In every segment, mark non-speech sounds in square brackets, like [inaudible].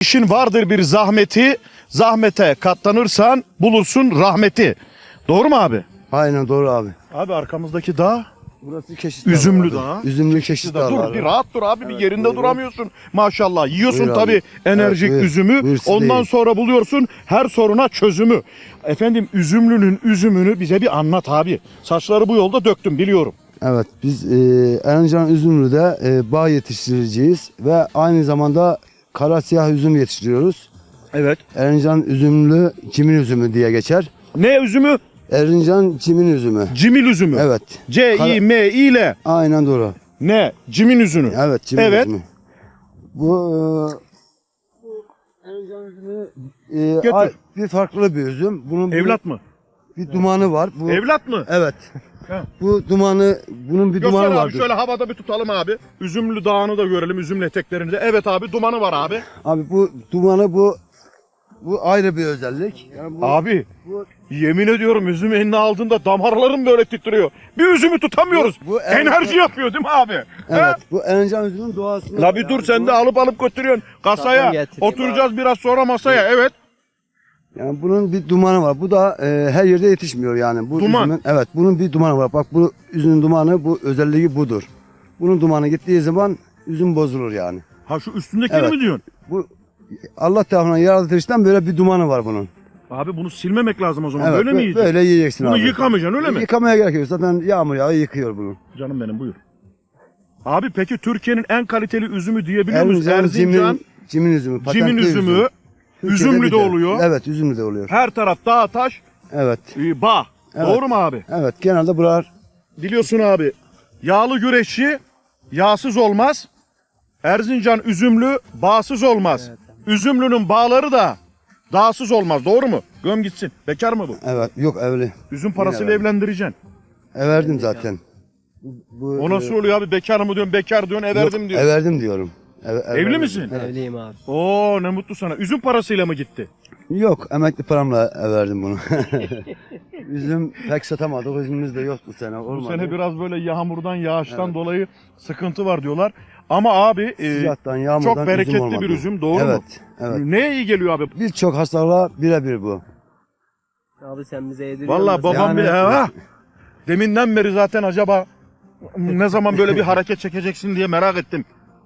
İşin vardır bir zahmeti, zahmete katlanırsan bulursun rahmeti. Doğru mu abi? Aynen doğru abi. Abi arkamızdaki dağ Burası Keşiş Üzümlü Dağı. Dağı. Üzümlü Keşiş dur Dağı. bir rahat dur abi bir yerinde buyurun. duramıyorsun. Maşallah yiyorsun Buyur abi. tabii enerjik Evet, buyur. üzümü. Buyur, siz Ondan deyin. sonra sonra buluyorsun her soruna çözümü. Efendim üzümlünün üzümünü bize bir anlat abi. Saçları bu yolda döktüm biliyorum. Evet biz e, Erzincan Üzümlü'de e, bağ yetiştiriciyiz ve aynı zamanda kara siyah üzüm yetiştiriyoruz. Evet. Erzincan Üzümlü Cimin Üzümü diye geçer. Ne üzümü? Erzincan Cimin Üzümü. Cimil üzümü. Evet. C I M I ile Aynen doğru. ne? Cimin üzümü. Evet Cimin Evet. Üzümü. Bu e, bu Erzincan Üzümü e, Götür. ay- bir farklı bir üzüm. Bunun Evlat mı? Bir dumanı var. Bu, Evlat mı? Evet. He. Bu dumanı bunun bir Göster dumanı abi vardır. şöyle havada bir tutalım abi. Üzümlü dağını da görelim üzümlü eteklerini de. Evet abi dumanı var abi. Abi bu dumanı bu bu ayrı bir özellik. Yani bu, Abi bu- yemin ediyorum üzüm eline aldığında damarlarım böyle titriyor. Bir üzümü tutamıyoruz. Bu- bu- Enerji yapıyor değil mi abi? evet. He? Bu Erzincan üzümünün doğasında. La bir dur sen de alıp alıp götürüyorsun kasaya. Zaten getireyim Oturacağız biraz sonra masaya. Evet. Yani bunun bir dumanı var. Bu da e, her yerde yetişmiyor yani. Bu Duman. üzümün- evet bunun bir dumanı var. Bak bu üzümün dumanı bu özelliği budur. Bunun dumanı gittiği zaman üzüm bozulur yani. Ha şu üstündekini Evet. mi diyorsun? Bu Allah tarafından yaratılıştan böyle bir dumanı var bunun. Abi bunu silmemek lazım o zaman. Evet, böyle mi bö- yiyeceksin? Böyle yiyeceksin Bunu abi. yıkamayacaksın öyle mi? Yıkamaya gerek yok. Zaten yağmur yağı yıkıyor bunu. Canım benim buyur. Abi peki Türkiye'nin en kaliteli üzümü diyebiliyor muyuz? Erzincan, Erzincan, cimin, cimin üzümü. cimin patentli üzümü, üzüm. Türkiye'de üzümlü bir de oluyor. Evet üzümlü de oluyor. Her taraf dağ taş, Evet. e, bağ. Evet. Doğru mu abi? Evet genelde buralar Biliyorsun abi. Yağlı güreşçi yağsız olmaz. Erzincan üzümlü bağsız olmaz. Üzümlünün bağları da dağsız olmaz. Doğru mu? Göm gitsin. Bekar mı bu? evet yok evli. Üzüm parasıyla evlendireceksin. Everdim zaten. Bu, bu, O nasıl oluyor abi? Bekar mı diyorsun? Bekar diyorsun. Everdim diyor. Everdim diyorum. Ev- Evli everdim. misin? Evliyim abi. Oo ne mutlu sana. Üzüm parasıyla mı gitti? Yok emekli paramla everdim bunu. [laughs] Üzüm pek satamadık. Üzümümüz de yok bu sene. Bu Olmadı. sene biraz böyle yağmurdan, yağıştan dolayı sıkıntı var diyorlar. Ama abi e, Sıcaktan, yağmurdan çok bereketli üzüm olmadı. bir üzüm. Doğru evet, mu? Evet. Neye iyi geliyor abi? Birçok hastalığa birebir bu. Abi sen bize yediriyorsun. Vallahi da babam Yani- bile ha. Deminden beri zaten acaba ne zaman böyle bir hareket çekeceksin diye merak ettim.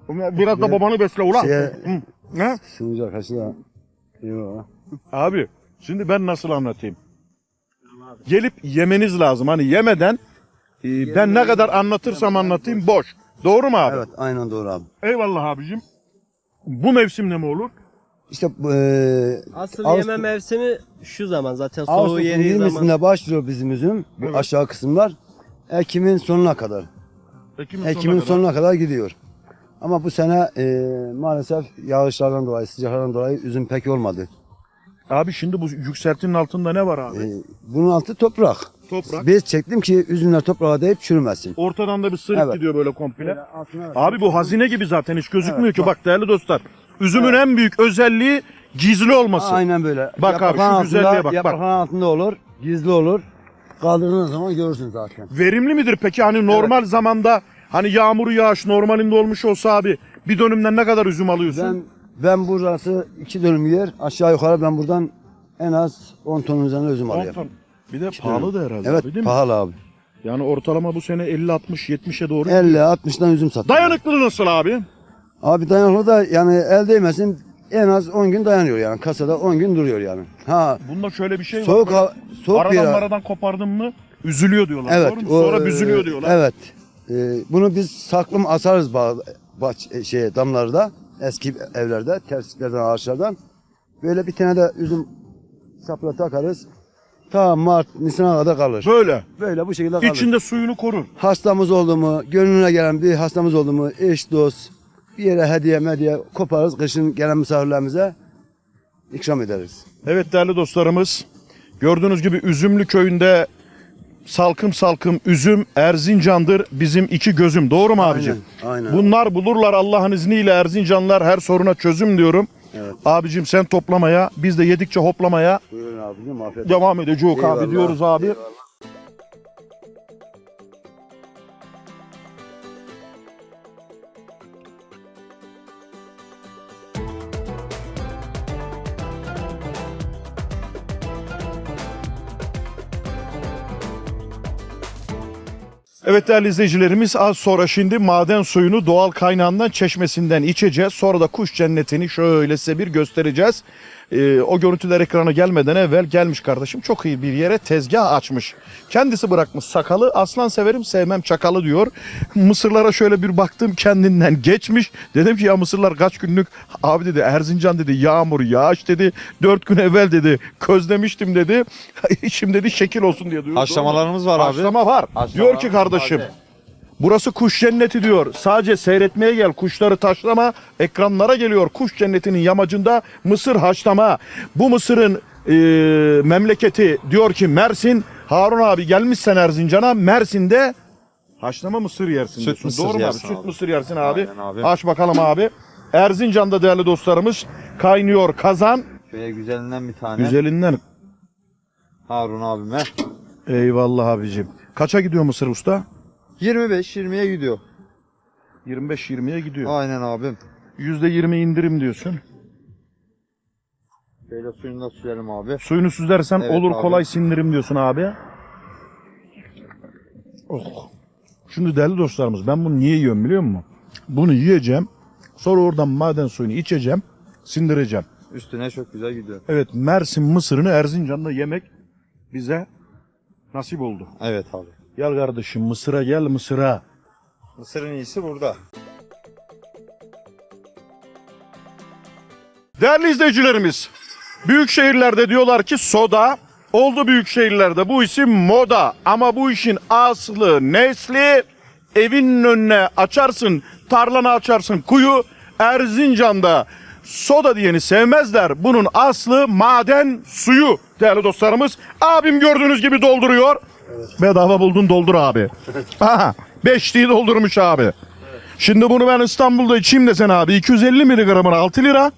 Biraz da babanı besle ulan. Şeye- Hı. Ne? Sunucu arkadaşı da. Yok. Abi şimdi ben nasıl anlatayım? Gelip yemeniz lazım. Hani yemeden e, ben ne kadar anlatırsam anlatayım boş. Doğru mu abi? Evet aynen doğru abi. Eyvallah abicim. Bu mevsimde mi olur? İşte eee Asıl Ağustos- yeme mevsimi şu zaman zaten soğuğu Ağustos'un yediği zaman. 20'sinde başlıyor bizim üzüm. Bu Evet. aşağı kısımlar. Ekim'in sonuna kadar. Ekim'in, Ekim'in sonuna kadar. sonuna kadar gidiyor. Ama bu sene eee, maalesef yağışlardan dolayı, sıcaklardan dolayı üzüm pek olmadı. Abi şimdi bu yükseltinin altında ne var abi? Eee, bunun altı toprak. Toprak. Bez çektim ki üzümler toprağa değip çürümesin. Ortadan da bir sırık Evet. gidiyor böyle komple. Altına- Abi bu hazine gibi zaten hiç gözükmüyor Evet, ki. Bak değerli dostlar. Üzümün en büyük özelliği gizli olması. Aynen böyle. Bak abi, şu güzelliğe bak, bak. Yaprağın altında olur, gizli olur. Kaldırdığın zaman görürsün zaten. Verimli midir peki hani normal zamanda hani yağmuru yağış normalinde olmuş olsa abi bir dönümden ne kadar üzüm alıyorsun? Ben ben burası iki dönüm yer. Aşağı yukarı ben buradan en az 10 ton üzerinde üzüm 10 alıyorum. ton. Bir de pahalı da herhalde Evet abi değil mi? pahalı abi. Yani ortalama bu sene 50 60 70'e doğru. 50-60'dan üzüm sattım. Dayanıklılığı nasıl abi? Abi dayanıklı da yani el değmesin en az 10 gün dayanıyor yani. Kasada 10 gün duruyor yani. Ha Bunda şöyle bir şey var. soğuk böyle ha, soğuk bir aradan maradan kopardın mı üzülüyor diyorlar. Evet. Doğru mu? o, Sonra e, büzülüyor diyorlar. Evet. E, bunu biz saklım asarız bağ, baş, e, şeye, damlarda. Eski evlerde, tersliklerden, ağaçlardan. Böyle bir tane de üzüm sapla takarız. Ta Mart, Nisan'a kadar kalır. Böyle. Böyle bu şekilde kalır. İçinde suyunu korur. Hastamız oldu mu, gönlüne gelen bir hastamız oldu mu, eş dost, bir yere hediye mediye koparız. Kışın gelen misafirlerimize ikram ederiz. Evet değerli dostlarımız. Gördüğünüz gibi Üzümlü köyünde salkım salkım üzüm Erzincan'dır bizim iki gözüm. Doğru mu abicim? Aynen. Bunlar bulurlar Allah'ın izniyle Erzincanlılar her soruna çözüm diyorum. Evet. Abicim sen toplamaya biz de yedikçe hoplamaya Buyurun abicim afiyet devam edeceğiz Eyvallah, abi diyoruz abi. eyvallah. Evet değerli izleyicilerimiz az sonra şimdi maden suyunu doğal kaynağından çeşmesinden içeceğiz. Sonra da kuş cennetini şöyle size bir göstereceğiz. Ee, o görüntüler ekrana gelmeden evvel gelmiş kardeşim çok iyi bir yere tezgah açmış. Kendisi bırakmış sakalı aslan severim sevmem çakalı diyor. Mısırlara şöyle bir baktım kendinden geçmiş. Dedim ki ya mısırlar kaç günlük abi dedi Erzincan dedi yağmur yağış dedi. Dört gün evvel dedi közlemiştim dedi. [laughs] Şimdi dedi şekil olsun diye diyor. Haşlamalarımız var abi. Haşlama var. diyor ki kardeşim burası kuş cenneti diyor. Sadece seyretmeye gel kuşları taşlama ekranlara geliyor. Kuş cennetinin yamacında mısır haşlama. Bu mısırın e, memleketi diyor ki Mersin. Harun abi gelmişsen Erzincan'a Mersin'de haşlama mısır yersin. Süt diyorsun. mısır Doğru mu abi? yersin Süt abi. mısır yersin abi. Aynen abi. Aç bakalım abi. Erzincan'da değerli dostlarımız kaynıyor kazan. Şöyle güzelinden bir tane. Güzelinden. Harun abime. Eyvallah abicim. Kaça gidiyor mısır usta? 25-20'ye gidiyor. 25-20'ye gidiyor. Aynen abim. %20 indirim diyorsun. Şöyle suyunu da sürelim abi. Suyunu süzersen Evet olur abi. kolay sindirim diyorsun abi. Oh. Şimdi değerli dostlarımız ben bunu niye yiyorum biliyor musun? Bunu yiyeceğim. Sonra oradan maden suyunu içeceğim. Sindireceğim. Üstüne çok güzel gidiyor. Evet Mersin mısırını Erzincan'da yemek bize nasip oldu. Evet abi. Gel kardeşim Mısır'a gel Mısır'a. Mısırın iyisi burada. Değerli izleyicilerimiz, büyük şehirlerde diyorlar ki soda, oldu büyük şehirlerde bu isim moda ama bu işin aslı, nesli evinin önüne açarsın, tarlana açarsın kuyu, Erzincan'da soda diyeni sevmezler. Bunun aslı maden suyu değerli dostlarımız. Abim gördüğünüz gibi dolduruyor. Bedava buldun doldur abi. Aha, beşliği doldurmuş abi. Şimdi bunu ben İstanbul'da içeyim desen abi 250 miligramına 6 lira.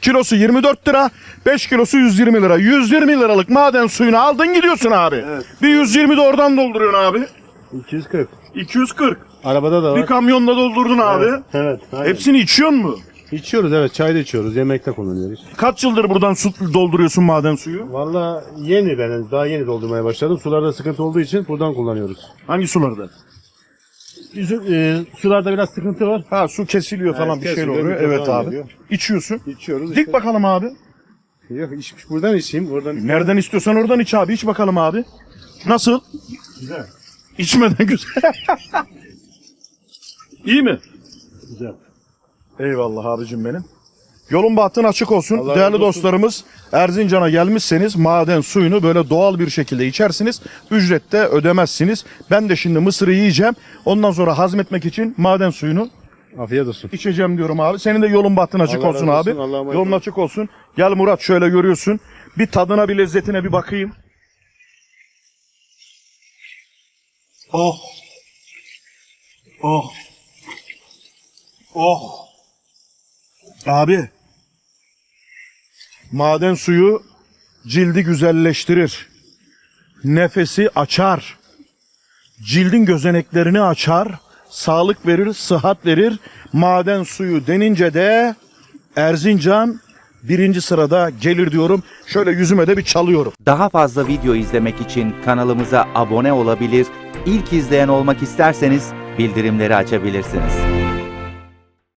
Kilosu 24 lira, 5 kilosu 120 lira. 120 liralık maden suyunu aldın gidiyorsun abi. Bir 120 de oradan dolduruyorsun abi. 240. 240. Arabada da Bir var. kamyonla doldurdun abi. Evet. aynen. Hepsini içiyor mu? İçiyoruz evet. Çay da içiyoruz. Yemekte kullanıyoruz. Kaç yıldır buradan su dolduruyorsun maden suyu? Valla yeni ben daha yeni doldurmaya başladım. Sularda sıkıntı olduğu için buradan kullanıyoruz. Hangi sularda? Bizim, e, sularda biraz sıkıntı var. Ha su kesiliyor falan bir şey kesiliyor, oluyor. mikrofon Evet abi. geliyor. İçiyorsun. İçiyoruz. Dik bakalım abi. Yok iç, buradan içeyim. Oradan Nereden istiyorsan oradan iç abi. İç bakalım abi. Nasıl? Güzel. İçmeden güzel. [laughs] İyi mi? Güzel. Eyvallah abicim benim. Yolun bahtın açık olsun. Allah Değerli olsun. dostlarımız Erzincan'a gelmişseniz maden suyunu böyle doğal bir şekilde içersiniz. Ücrette ödemezsiniz. Ben de şimdi mısırı yiyeceğim. Ondan sonra hazmetmek için maden suyunu Afiyet olsun. içeceğim diyorum abi. Senin de yolun bahtın açık Allah olsun abi. olsun, Allah'a emanet Yolun olun. açık olsun. Gel Murat şöyle görüyorsun. Bir tadına bir lezzetine bir bakayım. Oh. Oh. Oh. Abi. Maden suyu cildi güzelleştirir. Nefesi açar. Cildin gözeneklerini açar. Sağlık verir, sıhhat verir. Maden suyu denince de Erzincan birinci sırada gelir diyorum. Şöyle yüzüme de bir çalıyorum. Daha fazla video izlemek için kanalımıza abone olabilir, ilk izleyen olmak isterseniz bildirimleri açabilirsiniz.